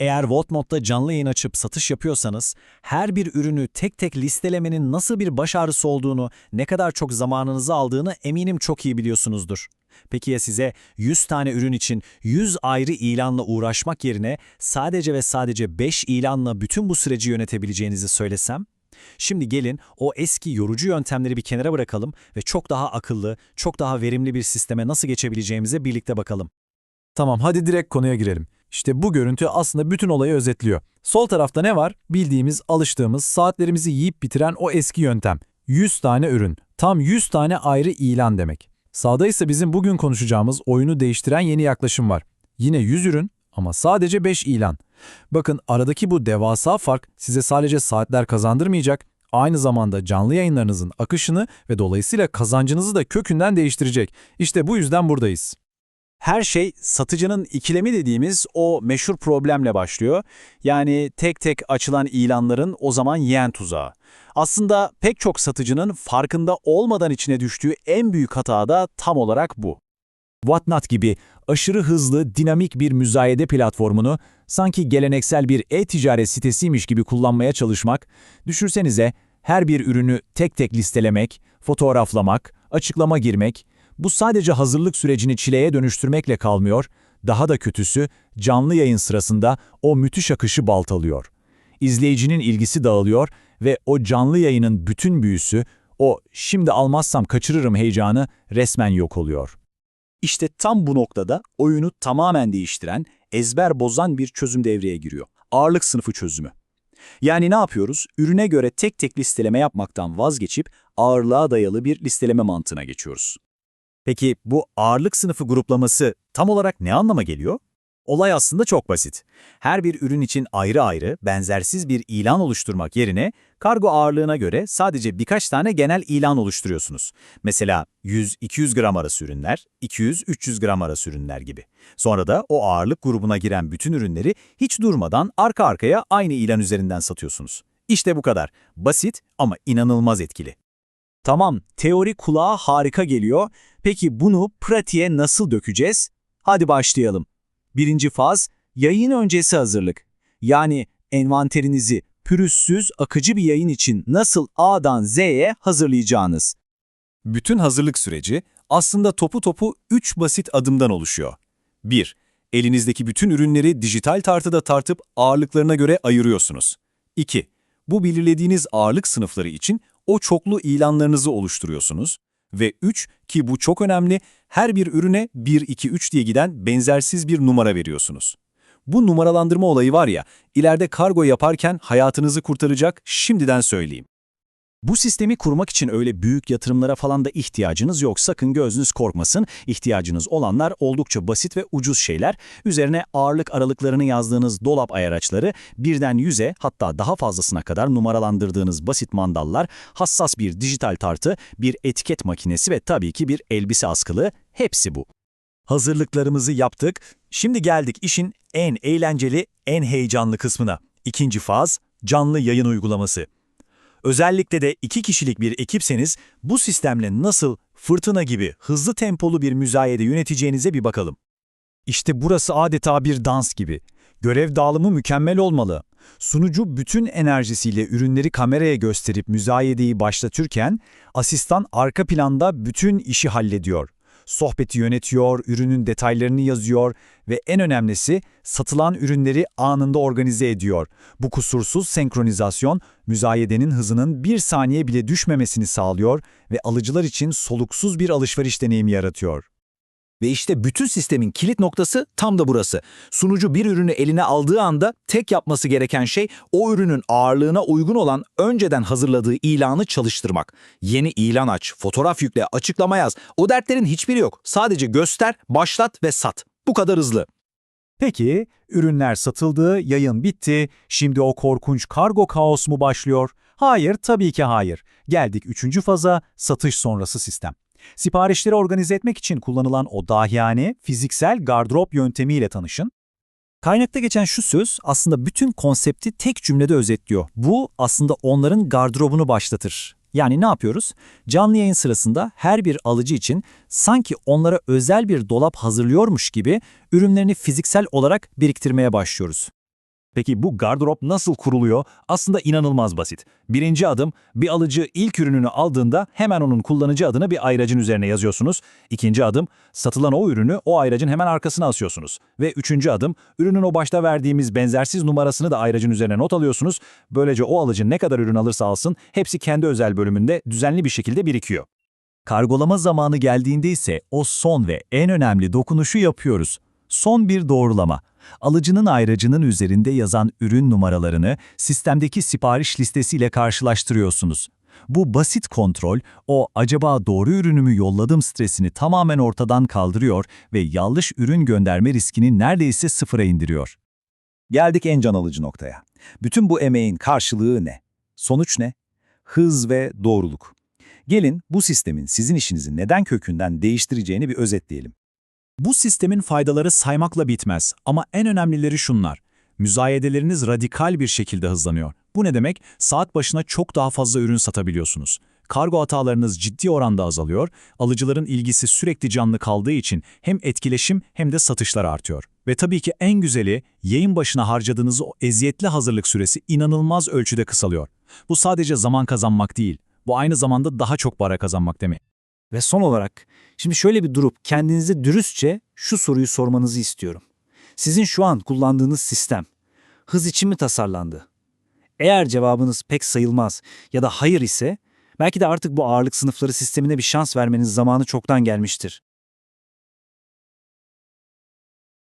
Eğer Voltmod'da canlı yayın açıp satış yapıyorsanız, her bir ürünü tek tek listelemenin nasıl bir baş ağrısı olduğunu, ne kadar çok zamanınızı aldığını eminim çok iyi biliyorsunuzdur. Peki ya size 100 tane ürün için 100 ayrı ilanla uğraşmak yerine sadece ve sadece 5 ilanla bütün bu süreci yönetebileceğinizi söylesem? Şimdi gelin o eski yorucu yöntemleri bir kenara bırakalım ve çok daha akıllı, çok daha verimli bir sisteme nasıl geçebileceğimize birlikte bakalım. Tamam hadi direkt konuya girelim. İşte bu görüntü aslında bütün olayı özetliyor. Sol tarafta ne var? Bildiğimiz, alıştığımız, saatlerimizi yiyip bitiren o eski yöntem. 100 tane ürün. Tam 100 tane ayrı ilan demek. Sağda ise bizim bugün konuşacağımız oyunu değiştiren yeni yaklaşım var. Yine 100 ürün ama sadece 5 ilan. Bakın aradaki bu devasa fark size sadece saatler kazandırmayacak, aynı zamanda canlı yayınlarınızın akışını ve dolayısıyla kazancınızı da kökünden değiştirecek. İşte bu yüzden buradayız. Her şey satıcının ikilemi dediğimiz o meşhur problemle başlıyor. Yani tek tek açılan ilanların o zaman yiyen tuzağı. Aslında pek çok satıcının farkında olmadan içine düştüğü en büyük hata da tam olarak bu. Whatnot gibi aşırı hızlı, dinamik bir müzayede platformunu sanki geleneksel bir e-ticaret sitesiymiş gibi kullanmaya çalışmak, düşünsenize her bir ürünü tek tek listelemek, fotoğraflamak, açıklama girmek, bu sadece hazırlık sürecini çileye dönüştürmekle kalmıyor, daha da kötüsü canlı yayın sırasında o müthiş akışı baltalıyor. İzleyicinin ilgisi dağılıyor ve o canlı yayının bütün büyüsü, o şimdi almazsam kaçırırım heyecanı resmen yok oluyor. İşte tam bu noktada oyunu tamamen değiştiren, ezber bozan bir çözüm devreye giriyor. Ağırlık sınıfı çözümü. Yani ne yapıyoruz? Ürüne göre tek tek listeleme yapmaktan vazgeçip ağırlığa dayalı bir listeleme mantığına geçiyoruz. Peki bu ağırlık sınıfı gruplaması tam olarak ne anlama geliyor? Olay aslında çok basit. Her bir ürün için ayrı ayrı, benzersiz bir ilan oluşturmak yerine kargo ağırlığına göre sadece birkaç tane genel ilan oluşturuyorsunuz. Mesela 100-200 gram arası ürünler, 200-300 gram arası ürünler gibi. Sonra da o ağırlık grubuna giren bütün ürünleri hiç durmadan arka arkaya aynı ilan üzerinden satıyorsunuz. İşte bu kadar. Basit ama inanılmaz etkili. Tamam, teori kulağa harika geliyor. Peki bunu pratiğe nasıl dökeceğiz? Hadi başlayalım. Birinci faz, yayın öncesi hazırlık. Yani envanterinizi pürüzsüz, akıcı bir yayın için nasıl A'dan Z'ye hazırlayacağınız. Bütün hazırlık süreci aslında topu topu 3 basit adımdan oluşuyor. 1. Elinizdeki bütün ürünleri dijital tartıda tartıp ağırlıklarına göre ayırıyorsunuz. 2. Bu belirlediğiniz ağırlık sınıfları için o çoklu ilanlarınızı oluşturuyorsunuz. Ve 3 ki bu çok önemli, her bir ürüne 1, 2, 3 diye giden benzersiz bir numara veriyorsunuz. Bu numaralandırma olayı var ya, ileride kargo yaparken hayatınızı kurtaracak şimdiden söyleyeyim. Bu sistemi kurmak için öyle büyük yatırımlara falan da ihtiyacınız yok. Sakın gözünüz korkmasın. İhtiyacınız olanlar oldukça basit ve ucuz şeyler. Üzerine ağırlık aralıklarını yazdığınız dolap ayaraçları, birden yüze hatta daha fazlasına kadar numaralandırdığınız basit mandallar, hassas bir dijital tartı, bir etiket makinesi ve tabii ki bir elbise askılı. Hepsi bu. Hazırlıklarımızı yaptık. Şimdi geldik işin en eğlenceli, en heyecanlı kısmına. İkinci faz, canlı yayın uygulaması. Özellikle de iki kişilik bir ekipseniz bu sistemle nasıl fırtına gibi hızlı tempolu bir müzayede yöneteceğinize bir bakalım. İşte burası adeta bir dans gibi. Görev dağılımı mükemmel olmalı. Sunucu bütün enerjisiyle ürünleri kameraya gösterip müzayedeyi başlatırken, asistan arka planda bütün işi hallediyor. Sohbeti yönetiyor, ürünün detaylarını yazıyor ve en önemlisi satılan ürünleri anında organize ediyor. Bu kusursuz senkronizasyon müzayedenin hızının bir saniye bile düşmemesini sağlıyor ve alıcılar için soluksuz bir alışveriş deneyimi yaratıyor. Ve işte bütün sistemin kilit noktası tam da burası. Sunucu bir ürünü eline aldığı anda tek yapması gereken şey o ürünün ağırlığına uygun olan önceden hazırladığı ilanı çalıştırmak. Yeni ilan aç, fotoğraf yükle, açıklama yaz. O dertlerin hiçbiri yok. Sadece göster, başlat ve sat. Bu kadar hızlı. Peki, ürünler satıldı, yayın bitti, şimdi o korkunç kargo kaos mu başlıyor? Hayır, tabii ki hayır. Geldik üçüncü faza, satış sonrası sistem. Siparişleri organize etmek için kullanılan o dahiyane, fiziksel gardırop yöntemiyle tanışın. Kaynakta geçen şu söz aslında bütün konsepti tek cümlede özetliyor. Bu aslında onların gardırobunu başlatır. Yani ne yapıyoruz? Canlı yayın sırasında her bir alıcı için sanki onlara özel bir dolap hazırlıyormuş gibi ürünlerini fiziksel olarak biriktirmeye başlıyoruz. Peki bu gardırop nasıl kuruluyor? Aslında inanılmaz basit. Birinci adım, bir alıcı ilk ürününü aldığında hemen onun kullanıcı adını bir ayracın üzerine yazıyorsunuz. İkinci adım, satılan o ürünü o ayracın hemen arkasına asıyorsunuz. Ve üçüncü adım, ürünün o başta verdiğimiz benzersiz numarasını da ayracın üzerine not alıyorsunuz. Böylece o alıcı ne kadar ürün alırsa alsın hepsi kendi özel bölümünde düzenli bir şekilde birikiyor. Kargolama zamanı geldiğinde ise o son ve en önemli dokunuşu yapıyoruz. Son bir doğrulama. Alıcının ayracının üzerinde yazan ürün numaralarını sistemdeki sipariş listesiyle karşılaştırıyorsunuz. Bu basit kontrol, o acaba doğru ürünü mü yolladım stresini tamamen ortadan kaldırıyor ve yanlış ürün gönderme riskini neredeyse sıfıra indiriyor. Geldik en can alıcı noktaya. Bütün bu emeğin karşılığı ne? Sonuç ne? Hız ve doğruluk. Gelin bu sistemin sizin işinizi neden kökünden değiştireceğini bir özetleyelim. Bu sistemin faydaları saymakla bitmez ama en önemlileri şunlar. Müzayedeleriniz radikal bir şekilde hızlanıyor. Bu ne demek? Saat başına çok daha fazla ürün satabiliyorsunuz. Kargo hatalarınız ciddi oranda azalıyor, alıcıların ilgisi sürekli canlı kaldığı için hem etkileşim hem de satışlar artıyor. Ve tabii ki en güzeli, yayın başına harcadığınız o eziyetli hazırlık süresi inanılmaz ölçüde kısalıyor. Bu sadece zaman kazanmak değil, bu aynı zamanda daha çok para kazanmak demek. Ve son olarak, şimdi şöyle bir durup kendinize dürüstçe şu soruyu sormanızı istiyorum. Sizin şu an kullandığınız sistem, hız için mi tasarlandı? Eğer cevabınız pek sayılmaz ya da hayır ise, belki de artık bu ağırlık sınıfları sistemine bir şans vermeniz zamanı çoktan gelmiştir.